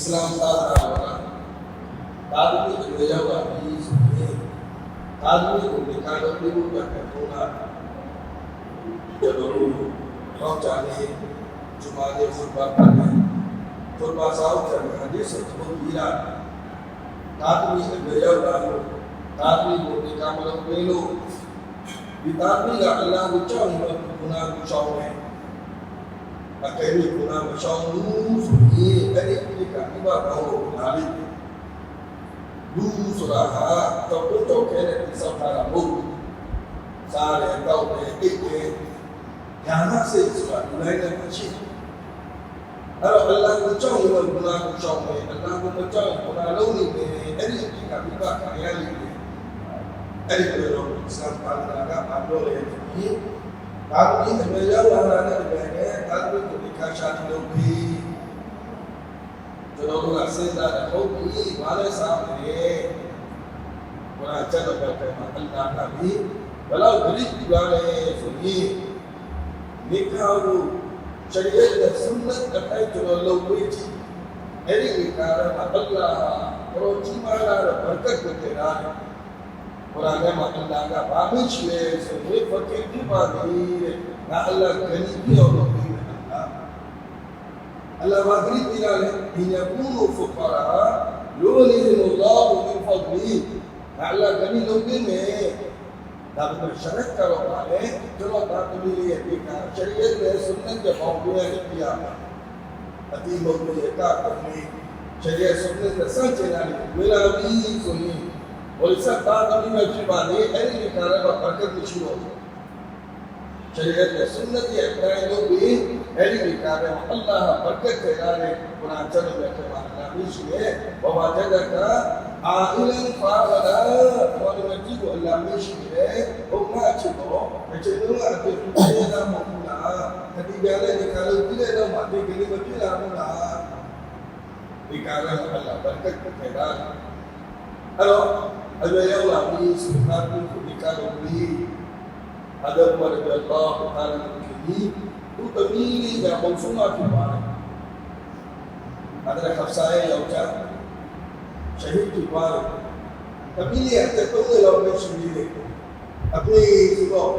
اسلام کا رہا ہوگا۔ آدمی کو بھیجا ہوا بیج ہے۔ آدمی کو نکالنے کے لیے کیا کر ہوگا؟ جب ہم جانے جمعہ خطبہ پڑھنا خطبہ صاحب کرنا حدیث ہے تو میرا آدمی سے بھیجا ہوا ہو آدمی کو نکالنے لو بیتابی کا مطلب اللہ اونچا ہوں گنا اونچا ہوں အလ္လာဟ်ကိုကြောက်နေတော့ကုနာကိုရှောင်းတယ်အကယ်၍ကုနာမရှောင်းဘူးဆိုရင်အဲ့ဒီအဖြစ်ကဒီမှာကောင်းလို့နားလိလူဆိုတာဟာတော့တော့ခဲတဲ့ဒီဆောက်ထားတာမဟုတ်ဘူးစားတယ်တောက်တယ်အိတ်တယ်ညာနာစိတ်ဆိုတာဒီလိုက်နဲ့မရှိဘူးအဲ့တော့အလ္လာဟ်ကိုကြောက်ရင်ကုနာကိုရှောင်းတယ်အလ္လာဟ်ကိုမကြောက်ရင်ကုနာလုံးနေတယ်အဲ့ဒီအဖြစ်ကဒီမှာခံရလိမ့်မယ်အဲ့ဒီလိုတော့စံပါလာကဘာလို့လဲဒီဒါကဒီအမေရောက်လာတဲ့အ errado eu me encaixar no meu peito. Eu não vou aceitar a roupa e várias aulas. E quando a gente vai ter uma tanta para mim, eu não grito igual a ele. Me calo. Cheguei da sunda, até que eu não grito. Ele me cara, a tanta. Eu não tinha mais nada para que eu tenha nada. Quando a minha mãe. Na Allah, grito igual. ဆိုရင်မိခါတို့ရှရီယတ်နဲ့ဆုနတ်အတိုင်းကျွန်တော်လုပ်ပြီးကြည့်အဲ့ဒီမိခါရမှာအလ္လာဟ်ဘရောကြီးမားလာတဲ့ဘရကတ်ကိုတင်တာကုရ်အာန်မှာအလ္လာဟ်ကဘာ ಹೇಳಿ ಅಲ್ಲಹ ಬಗ್ಗೆ ಅದೇ သူ့သမီးလေးကပုံဆုံးမဖြစ်ပါနဲ့အဒါကခပ်ဆိုင်ရောက်ချာရှဟီဒ်ဖြစ်သွားတယ်သမီးလေးကတက်တော့လောက်ပဲရှိသေးတယ်အဖေကတော့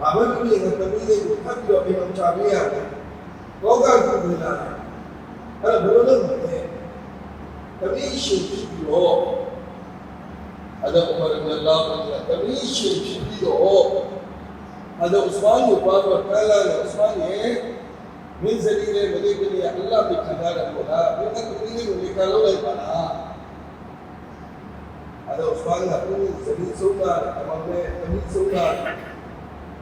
ဘာမှမဖြစ်ဘူးသမီးလေးကိုဖတ်ပြီးတော့ပြန်ချပေးရတယ်ဘောကကူလာတယ်အဲ့ဒါဘယ်လိုလုပ်မလဲသမီးရှိပြီးတော့အဲ့ဒါဥမာရ်ရဒီအလ္လာဟ်ကသမီးရှိပြီးတော့ Hazrat Osman ko paas mein pehla na Osman ne min zariye mali ke liye Allah ki khada bola wo tak tumi ko nikalo nahi pala Hazrat Osman ka puri zariye sauka tamam ne tamam sauka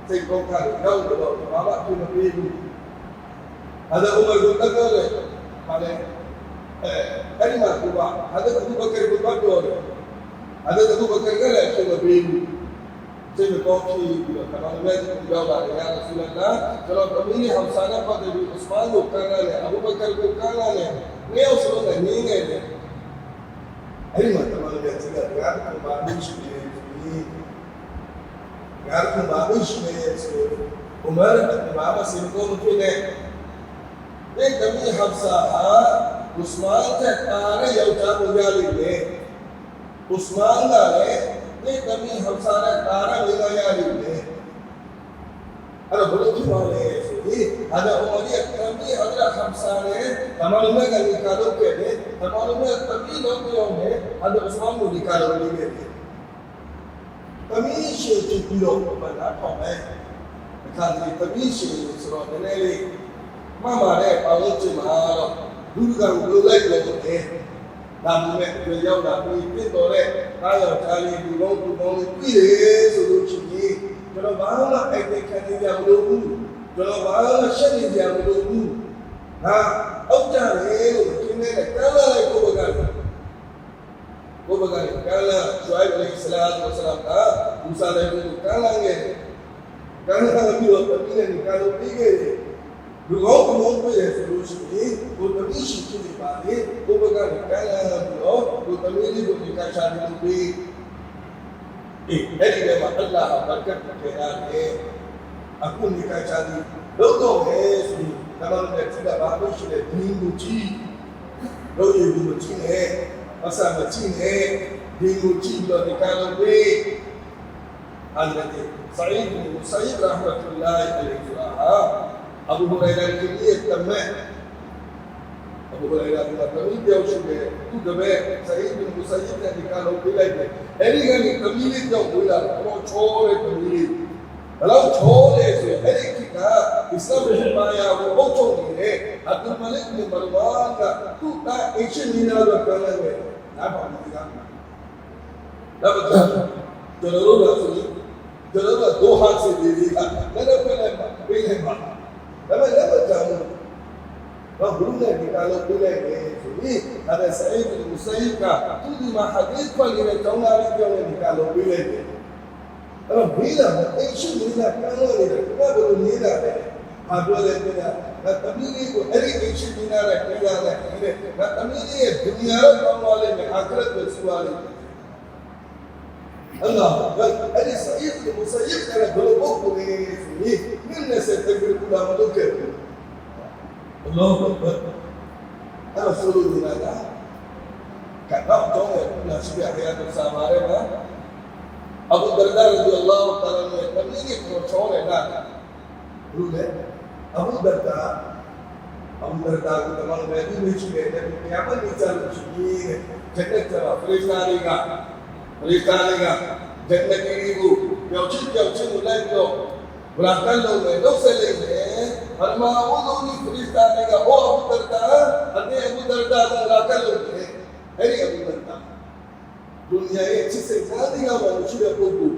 စိတ်ကောက်ခါရောက်တော့ဘာမှအကျိုးမပေးဘူး။ဟာဒါဥမာကိုတက်တော့လေ။ဘာလဲ။အဲအဲ့ဒီမှာကဘာဟာဒါအဘူဘကာကိုတော့တယ်။ဟာဒါအဘူဘကာကလည်းအကျိုးမပေးဘူး။ طب قوم کی روایت جواب آ رہا رسول اللہ، چلو کبھی ہم سارا پر بھی عثمان کو کرنا لے، ابو بکر کو کرنا لے، میں اس کو نہیں گئے لے۔ ہری مطلب ہے کہ رات کو بارش میں رات کو بارش میں عمر بابا سر کو مجھے دے میں کبھی حفصہ عثمان کا کارے یوچا مجھے لے۔ عثمان نہ لے နေသမီးဟောစားတဲ့ကာရဝေဒရရတယ်လေအဲ့တော့ဘယ်လိုဖြစ်ပါလဲဆိုရင်ဟာဒါအိုရီကရမီဟဒရာဟမ်ဆာရဲတမလုံးကလည်းကာလုပ်ခဲ့တယ်တမလုံးကသမီးလုံးပြောင်းတယ်ဟာဒါအစ္စလာမ်ကိုဒီကာလုပ်နေတယ်သမီးရှိတူပြီးတော့ဘာသာပေါ့မယ်အခါဒီသမီးရှိဆိုတော့နည်းနည်းလေးမှန်ပါတယ်ပါလို့ကျင်မှာတော့လူကဘယ်လိုလိုက်လဲဆိုတော့ ဒါပေမဲ့ကြွေရောက်တာကိုပြစ်တော်တဲ့ကားယောက်ျားလေးဒီဘုံဒီဘုံလေးပြီးလေဆိုလို့ရှိရင်ကျွန်တော်ဘာမှအိုက်တိတ်ခံနေကြမလို့ဘူးကျွန်တော်ဘာမှရှက်နေကြမလို့ဘူးဟာအောက်ကြလေလို့ကျင်းနေတဲ့ကမ်းလာလိုက်ကိုဘကကိုဘကကမ်းလာဇွိုင်းလေးဆလာတ်ဝဆလာမ်ကမူဆာလည်းကိုကမ်းလာငယ်ကမ်းလာပြီးတော့ပြည်နဲ့ကမ်းလို့ပြီးခဲ့တယ် လူကောင်းဘုံပြည့်ဆိုလို့ရှိရင်ကိုတမီးရှိဖြစ်နေပါလေကိုဘကလည်းကဲလာပြီးတော့ကိုတမီးလေးကိုဒီကချာနေလို့ပြီးအေးအဲ့ဒီထဲမှာအလ္လာဟ်ဘရကတ်ပေးရတယ်အခုဒီကချာဒီလို့တော့ဟဲ့ဆိုရင်ဒါမှမဟုတ်ဒီကဘာလို့ရှိလဲဒီလူကြီး လုံးရည်ဘူးမကြည့်နဲ့အဆာမကြည့်နဲ့ဒီကိုကြည့်ပြီးတော့ဒီကံလုံးပေး الذي سعيد بن المسيب رحمة الله عليه وآله Abu Hurairah ini teman Abu Hurairah juga kami jauh sudah itu demek Said bin Musayyib yang dikalau bilai deh. Ini kan kami ini jauh bila kalau cowok kami ini kalau cowok itu ini kita Islam berjaya untuk cowok ini Abdul Malik bin Marwan itu tak action ini ada kalau ini apa kita dapat जनरों का सुनी जनरों का दो हाथ से दे दिया मैंने अपने लिए पेड़ है बाबा ဒါပေမဲ့လည်းမကြောက်ဘူးတော့ဘုရားဒီကလည်းပြေးလိုက်တယ်ဆိုပြီးဒါနဲ့ဆအိဘ်မူဆိုင်ကသူဒီမှာဟာဒီစ်ခွန်လေးတောင်းလာပြီးပြောနေဒီကလည်းပြေးလိုက်တယ်အဲ့တော့ဘေးလာအိရှိနေတာကံလို့နေတယ်ဘယ်လိုနေတာလဲဘာပြောလဲပြတာဒါတမီးလေးကိုအဲ့ဒီအိရှိနေတာနဲ့ပြေးရတယ်ဒီဒါတမီးလေးရဲ့ဒုညရောကောင်းသွားလိမ့်မယ်အခရတ်ကိုစီးသွားလိမ့်မယ် النهضه هذه الصعيد المصيب على الغلوب في من نسيت تقول كل هذا كذب الله اكبر انا فضلوا لنا دا كذا طول كنا في حياه السماره ابو الدرداء رضي الله تعالى عنه كان لي فرصه لنا رود ابو الدرداء ابو الدرداء كما ما يدري ايش كان يعمل في جانب الشيء جدك ترى فريشاريكا သတ်တွေကဂျန်နတီကိုပြောင်းချစ်ပြောင်းချစ်ကိုလိုက်ပြီးတော့ဘလာကန်လုံးနဲ့လောက်ဆက်လိုက်တယ်ဘရမာဝုဒုနီပရိသတ်တွေကဟောအဘူဒရတာအတေအဘူဒရတာကလာကန်လုံးနဲ့အဲ့ဒီအဘူဒရတာဒုနီယာရဲ့ချစ်စိတ်သားတွေကမှရှိတဲ့ပုဂ္ဂိုလ်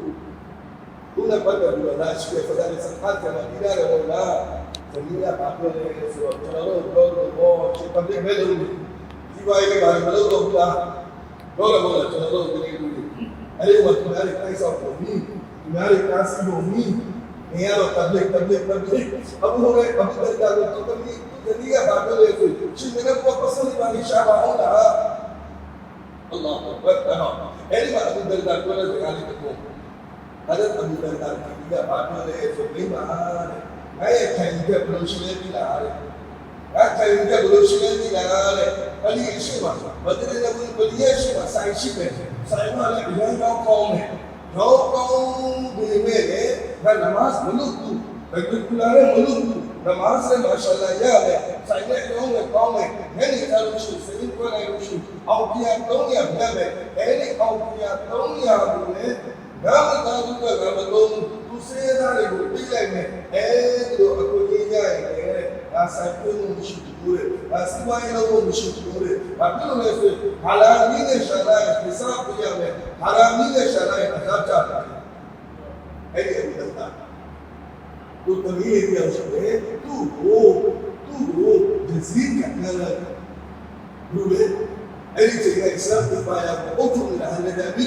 ခုနပတ်တယ်လို့လားရှိတဲ့ဖဒါနဲ့စဖတ်တယ်မှာဒီရတယ်ဟုတ်လားသမီးကဘာပြောလဲဆိုတော့ကျွန်တော်တို့ပြောလို့ဘောချစ်တဲ့မဲလို့ဒီဘိုင်းကဘာမလုပ်တော့ဘူးလားတော့လည်းမဟုတ်လားကျွန်တော်တို့ ارے تمہارے پیسہ قومی تمہارے پاس قومی نیارو تبلیغ تبلیغ تبلیغ اب ہو گئے اب کر کا تو تبلیغ جلدی کا باطل ہے کوئی شی میرے کو پسند نہیں شاہ ہونا اللہ اکبر تمام ایلی بات ابو دردار کو نہ دکھانے کو حضرت ابو دردار کی کا باطل ہے تو نہیں باہر ہے میں کہیں کہ بلوچستان کی لاڑ ہے میں کہیں کہ بلوچستان کی لاڑ ہے ပြောတဲ့စကားလေးတစ်ခုအဲ့ဒါအဘူဒါဒါဒီကဘာပြောလဲဆိုပြီးပါတဲ့အဲ့ရခိုင်ကဘယ်လိုရှိလဲပြီလားတဲ့အဲ့ခိုင်ကဘယ်လိုရှိလဲပြီလားတဲ့အဲ့ဒီရှိမှာဘယ်တည်းလဲဘယ်လိုရှိမှာဆိုင်ရှိပဲဆိုင်မှာလည်းအရင်ကောင်းကောင်းတယ်တော့ကောင်းဒီမဲ့လေဒါနမတ်မလုပ်ဘူးဘယ်ကူလာလဲမလုပ်ဘူးနမတ်လည်းမာရှာလာရတယ်ဆိုင်နဲ့ကောင်းတယ်ကောင်းတယ်ငယ်နေတယ်လို့ရှိစိတ်ကွက်လိုက်လို့ရှိအောင်ပြ300ပြတ်မယ်အဲ့ဒီအောင်ပြ300ကိုလည်းငါမတော်ဘူးကငါမတော်ဘူးသူစေးသားတွေကိုပြလိုက်မယ်အဲ့ဒီလိုအကူကြီးရရင် ဒါဆိုင်ပြုမှုမရှိဘူးလေဒါစီးပွားရေးလုပ်မှုမရှိဘူးလေဘာဖြစ်လို့လဲဆိုရင်ဟာလာမီနဲ့ရှာလာရဲ့ပြစားပြရမယ်ဟာလာမီနဲ့ရှာလာရဲ့အသာချတာအဲ့ဒီအမြတ်တာသူတမီးလေးပြောဆိုတယ်သူ့ကိုသူ့ကိုဒဇီကနလာလူလေအဲ့ဒီချိန်ကအစ္စလာမ်ပြပါရဖို့အုတ်ထုံလာဟန်တဲ့အဘီ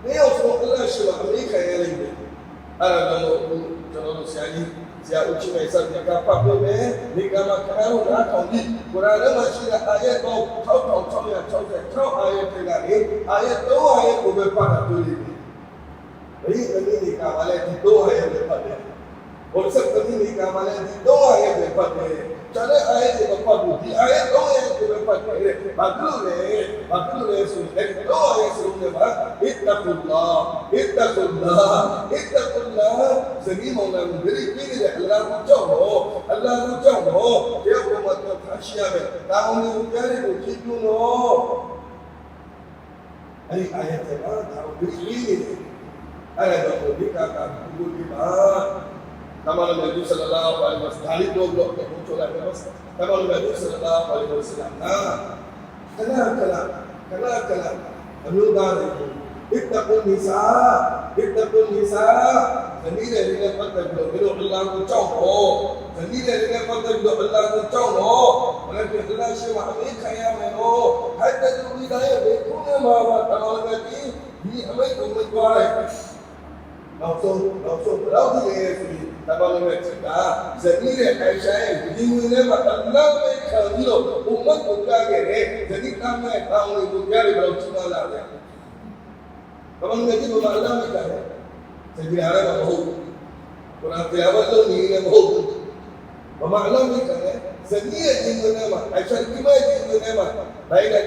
နေတာကဒီကလို့တတ်တာပဲဘယ်တော့ဒီကားကြောဘလို့သုံးနေရောက်တဲ့ထိုင်ပြီးတော့ဒီကာလို့လိုက်တယ်ပြီးသွားတယ်ခက်တာကဘာလဲဆိုဘဝတသက်လည်းတွဲလိုက်တယ်ဘဝတသက်ဘရောသက်တွဲလိုက်လေဆိုရင်အဲ့ဒါကြောင့်ပြောတာဒီကာကဟိုကုကုလ်ဘာဟိုကုကုလ်မဟုတ်ဘူးဟိုကုကုလ်ဘာအဲ့ဒီကမတိချင်ဒီဒီမောင်နဲ့အောင်ဆုံးတာအလ္လာဟ်ရှိပါမေးခိုင်းရမယ်ဇနီးကလည်းကျင်းလို့လည်းတောင်းချရာကျင်းလို့လည်းဇနီးရဲ့တောင်းချရလားနေအောင်ဆုံးအလ္လာဟ်ရှိပါမေးခိုင်းရလိမ့်မယ်အဲ့ဒါတော့ကျွန်တော်တို့ဆရာကြီးဆရာဦးချင်းရဲ့စတဲ့ကပတ်ပေးမယ်ဒီကမှာခရအောင်နားထောင်ပြီးကုရ်အာန်မှာရှိတဲ့အာယတ်တော့6666အာယတ်တွေကလေအာယတ်3အာယတ်ကိုပဲပတ်တာတွေ့လိမ့်မယ်ဘယ်ဒီနည်းကဘာလဲဒီ3အာယတ်ပဲပတ်တယ်ဘုရားသမီးကဘာလဲဒီ3အာယတ်ပဲပတ်တယ်ကျန်တဲ့အားရတွေပတ်ဖို့ဒီအားရတော့ရကိုပဲပတ်တယ်ဘာလို့လဲဘာလို့လဲဆိုရင်အဲ့တော့ရဆိုနေပါအစ်တကုလာအစ်တကုလာအစ်တကုလာဇနီးမောင်နှံကိုဒီပြည့်တဲ့အလ္လာဟ်ကိုကြောက်တော့အလ္လာဟ်ကိုကြောက်တော့ makhluk makhluk makhluk Yesus itu Yesus lewa itta kullah itta kullah itta kullah seni mana beri beri dah Allah mencoba Allah mencoba dia pun mesti kasih abe tahu ni bukan itu cintu no ini ayat yang mana? Tahu beri beri ayat yang berbicara tentang kama alivyojibu sallallahu alaihi wasallam. Hari dua alipo ndo mtu la kama kama alivyojibu sallallahu alaihi wasallam. Ah kala kala kala kala amru itu. Ittaqu nisa. Ittaqu nisa. Jamila ila fatta bi ruhi allah ku chao jamila ila fatta bi ruhi allah ku chao no Allah ke khala shi wa hakika ya mano hatta tuni dae be tuna ma wa tawala ji ni amai ummat wa rai Lautso, lautso, lautso, lautso, lautso, lautso, la palabra está, dice, mire, esa es, y mi nueva, tan grave, chavido, un más por cada que es, se dice, no es, vamos a estudiar y para un chico la vida. Vamos a meter con la vida, mi cara, se dice, ahora vamos a jugar, por la fea, vamos a dormir, vamos a jugar, vamos a hablar, mi cara, se dice, mi nueva, esa es, mi nueva, mi nueva, la hija,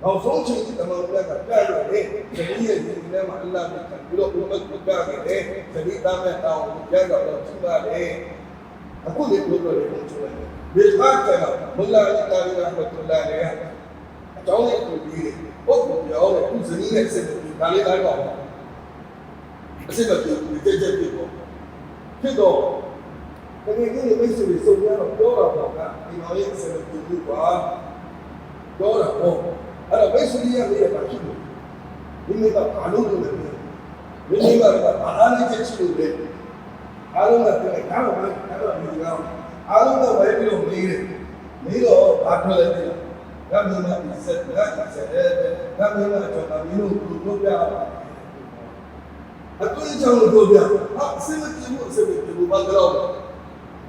နီးရလည်းမဟုတ်ဘူးကုရ်အာန်တရားဝတ်လို့နေလည်းမဟုတ်ဘူးဘာမှအလ္လာဟ်ရဲ့ကြားတယ်ဇနီးရဲ့ဒီဝင်ထဲမှာအိုင်ဆိုင်ဒီမဲ့ဒီဝင်ထဲမှာဘယ်နဲ့တဟဒီကိုစားဟလီအဲ့ဒါအိုင်ဆိုင်ဒီဝင်ထဲမှာတပါလုံးအလ္လာဟ်ဘယ်နေပြီးမှအလို့ရှိခဲ့တယ်နောက်ဆုံးချိန်ဒီတမန်တော်ကကြားရတယ်။ဒီရဲ့ဒီနေ့မှာအလ္လာဟ်ကပြီးတော့ဘုမတ်ကကြားခဲ့တယ်။ဒီသားမဲ့တောင်းကြားတော့ကြည့်ပါလေ။အခုလေဘုရားရဲ့ဘုရားရဲ့ဒီဖတ်ကမူလာအလ္လာဟ်ရဟမတ်တူလာလေ။အကြောင်းလေးကိုပြီးတယ်။ဘုရားပြောတယ်သူဇနီးနဲ့ဆက်ပြီးဒါလေးတိုင်းပါပါ။အစစ်မပြေဘူးကြက်ကြက်ပြေပေါ့။ဖြစ်တော့တကယ်ကြီးမိတ်ဆွေစုံရတော့ပြောတော့ကဒီတော်ရဲ့ဆက်ပြီးဘူးကွာ။ပြောတာပေါ့ အဲ့တော့မိတ်ဆွေရလေးရပါရှိလို့မိမိကဘာလို့လုပ်လဲမိမိကဘာအားလေးချက်ချလို့လဲအားလုံးကပြောဒါတော့အဲ့တော့ဒီကောင်အားလုံးကဝဲပြီးတော့မေးတယ်မေးတော့ဘာပြောလဲတဲ့ကမ္မနာအစ်စက်လာအစ်စက်ကမ္မနာတော့မင်းတို့ပြောပြအတူကြောင့်ပြောပြဟာစင်မတိဘူးစင်မတိဘူးဘာကြောင့်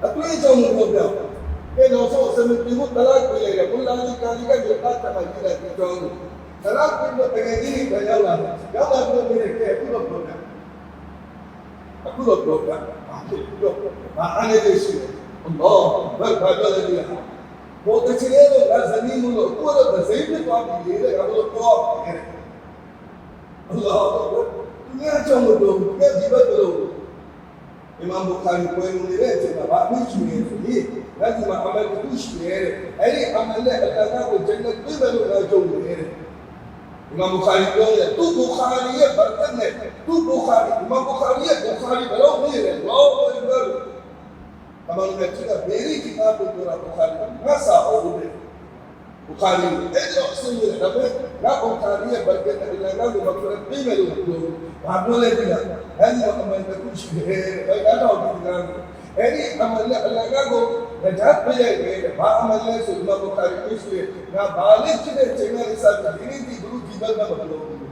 အတူကြောင့်ပြောပြ que nosotros ke 900 ribu talak punya dia pun lagi kali kan dia tak sama kira di dong talak pun tak kena gini dan ya Allah ya Allah pun dia ke aku tak boleh aku tak boleh aku tak boleh aku tak Allah berkat dia dia. Mau ke sini tu dah zamin tu tu tu dah zamin tu tu aku dia dah aku tak boleh Allah. Tu dia jangan tu dia jiwa tu Imam Bukhari kwenu ni rejema ba ni chuni lazima amali tushiere yani amali atakapo jannat bibalu la jawere Imam Bukhari kwenu tu Bukhari ye barkanne tu Bukhari Imam Bukhari ye Bukhari balo ni re Allahu akbar kama katika beri kitabu kwa Bukhari masa au بخاری ایسے اصل میں رب ہے نہ بخاری ہے بلکہ تیرے لگا جو مقصد بھی میں لوگ کو بھاگو لے دیا ہے جو عمل میں کچھ ہے بھائی نہ ہوگی دیگران ہے یعنی عمل نے اللہ کا کو نجات پہ جائے گئے با عمل نے سلما بخاری پیش ہوئے نہ بالک چنے چنے رسا چاہیے تھی گرو کی بل میں بھگلو ہوگی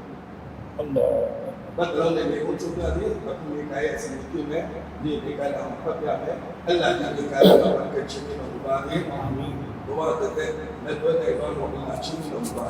اللہ بدلوں نے میں کچھ اپنا دیا اپنے ایک آئے ایسے مجھتے میں یہ ایک آئے ہم پر کیا ہے اللہ کی ایک آئے ہم پر کچھ میں بھگلو ہوگی آمین Bu vakitte metode İbrahim Rabbinin açılmış olmalı.